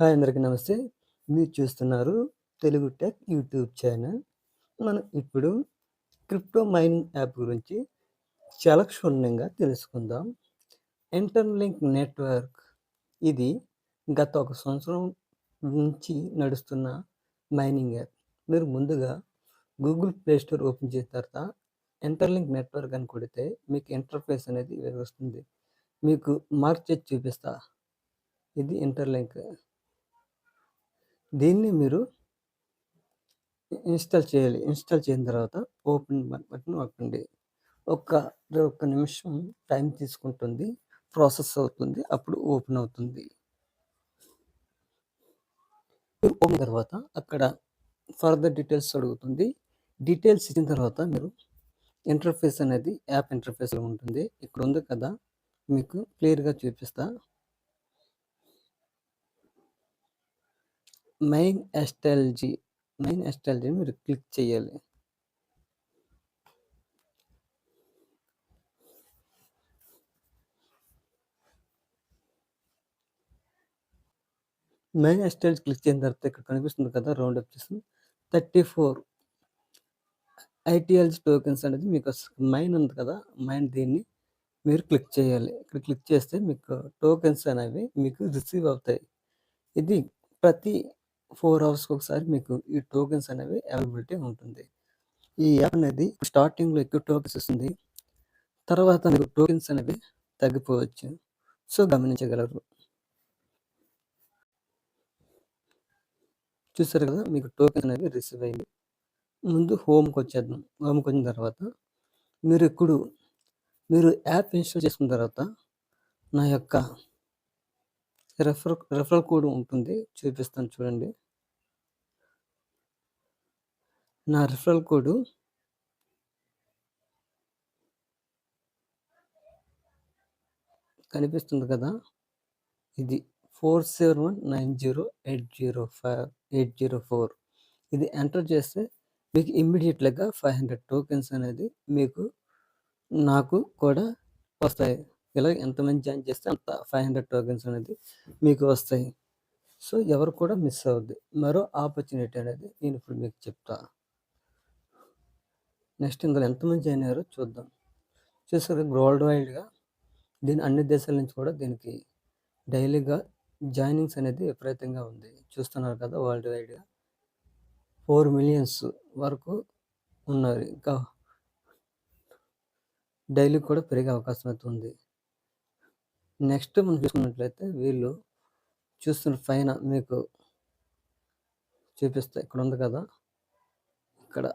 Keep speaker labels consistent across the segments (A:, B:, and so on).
A: Hi అందరికీ నమస్తే. మీరు చూస్తున్నారు తెలుగు టెక్ యూట్యూబ్ ఛానల్. మనం ఇప్పుడు క్రిప్టో మైనింగ్ యాప్ గురించి చాలా క్షుణ్ణంగా తెలుసుకుందాం. ఇంటర్‌లింక్ నెట్వర్క్ ఇది గత ఒక సంవత్సరం నుంచి నడుస్తున్న మైనింగ్ యాప్. మీరు ముందుగా గూగుల్ ప్లే స్టోర్ ఓపెన్ చేసిన తర్వాత ఇంటర్‌లింక్ నెట్వర్క్ అని కొడితే మీకు ఇంటర్‌ఫేస్ అనేది వస్తుంది. మీకు మార్క్ చేసి చూపిస్తా. ఇది ఇంటర్‌లింక్. దీన్ని మీరు ఇన్‌స్టాల్ చేయాలి. ఇన్‌స్టాల్ చేసిన తర్వాత ఓపెన్ బటన్ నొక్కండి. ఒక్క ఒక్క నిమిషం టైం తీసుకుంటుంది. ప్రాసెస్ అవుతుంది. అప్పుడు ఓపెన్ అవుతుంది. ఓపెన్ తర్వాత అక్కడ ఫర్దర్ డీటెయిల్స్ అడుగుతుంది. డీటెయిల్స్ ఇచ్చిన తర్వాత మీరు ఇంటర్‌ఫేస్ అనేది యాప్ ఇంటర్‌ఫేస్‌లో ఉంటుంది. ఇక్కడ ఉంది కదా! మీకు క్లియర్‌గా చూపిస్తా. మైన్ ఎస్ట్రాలజీ మైన్ ఎస్ఎల్‌జీని మీరు క్లిక్ చేయాలి. మైన్ ఎస్ఎల్‌జీ క్లిక్ చేసిన తర్వాత ఇక్కడ కనిపిస్తుంది కదా! రౌండ్ అప్ చేసి 34 ఐటీఎల్‌జీ టోకెన్స్ అనేది మీకు మైన్ ఉంది కదా! మైన్ దీన్ని మీరు క్లిక్ చేయాలి. ఇక్కడ క్లిక్ చేస్తే మీకు టోకెన్స్ అనేవి మీకు రిసీవ్ అవుతాయి. ఇది ప్రతి ఫోర్ అవర్స్‌కి ఒకసారి మీకు ఈ టోకెన్స్ అనేవి అవైలబిలిటీ ఉంటుంది. ఈ యాప్ అనేది స్టార్టింగ్‌లో ఎక్కువ టోకెన్స్ ఇస్తుంది. తర్వాత మీకు టోకెన్స్ అనేవి తగ్గిపోవచ్చు. సో, గమనించగలరు. చూసారు కదా! మీకు టోకెన్ అనేది రిసీవ్ అయింది. ముందు హోమ్కి వచ్చేద్దాం హోమ్కి వచ్చిన తర్వాత మీరు ఇప్పుడు మీరు యాప్ ఇన్‌స్టాల్ చేసుకున్న తర్వాత నా యొక్క రెఫర్ రెఫరల్ కోడ్ ఉంటుంది. చూపిస్తాను చూడండి. నా రెఫరల్ కోడు కనిపిస్తుంది కదా! ఇది 47190805 ఇది ఎంటర్ చేస్తే మీకు ఇమ్మీడియట్లీగా ఫైవ్ హండ్రెడ్ టోకెన్స్ అనేది మీకు నాకు కూడా వస్తాయి. ఇలా ఎంతమంది జాయిన్ చేస్తే అంత 500 టోకెన్స్ అనేది మీకు వస్తాయి. సో, ఎవరు కూడా మిస్ అవుద్ది మరో ఆపర్చునిటీ అనేది నేను ఇప్పుడు మీకు చెప్తా. నెక్స్ట్ ఇందులో ఎంతమంది జాయిన్ అయ్యారో చూద్దాం. చూసారు వరల్డ్ వైడ్‌గా దీని అన్ని దేశాల నుంచి కూడా దీనికి డైలీగా జాయినింగ్స్ అనేది విపరీతంగా ఉంది. చూస్తున్నారు కదా! వరల్డ్ వైడ్‌గా ఫోర్ మిలియన్స్ వరకు ఉన్నారు. ఇంకా డైలీ కూడా పెరిగే అవకాశం అయితే ఉంది. నెక్స్ట్ మనం చూసుకున్నట్లయితే వీళ్ళు చూస్తున్న పైన మీకు చూపిస్తా. ఇక్కడ ఉంది కదా! ఇక్కడ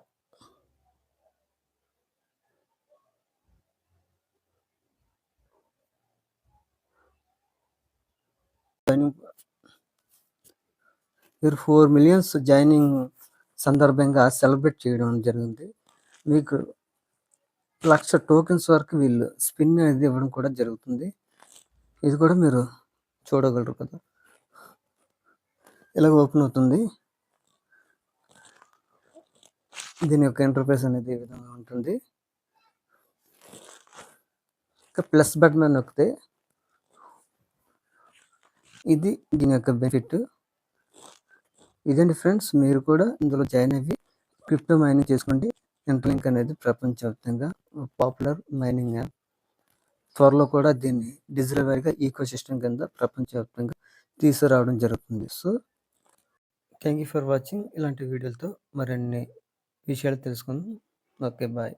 A: మీరు ఫోర్ మిలియన్స్ జాయినింగ్ సందర్భంగా సెలబ్రేట్ చేయడం జరిగింది. మీకు లక్ష టోకెన్స్ వరకు వీళ్ళు స్పిన్ అనేది ఇవ్వడం కూడా జరుగుతుంది. ఇది కూడా మీరు చూడగలరు కదా! ఇలాగ ఓపెన్ అవుతుంది. దీని యొక్క ఇంటర్‌ఫేస్ అనేది ఈ విధంగా ఉంటుంది. ఇంకా ప్లస్ బటన్ అని నొక్కితే ఇది దీని యొక్క బెనిఫిట్. ఇదండి ఫ్రెండ్స్. మీరు కూడా ఇందులో జాయిన్ అయ్యి క్రిప్టో మైనింగ్ చేసుకోండి. ఇంటర్‌లింక్ అనేది ప్రపంచవ్యాప్తంగా పాపులర్ మైనింగ్ యాప్. త్వరలో కూడా దీన్ని డిజిటల్వేర్గా ఈకో సిస్టమ్ కింద ప్రపంచవ్యాప్తంగా తీసుకురావడం జరుగుతుంది. So, thank you for watching. ఇలాంటి వీడియోలతో మరిన్ని విషయాలు తెలుసుకుందాం. ఓకే. బాయ్.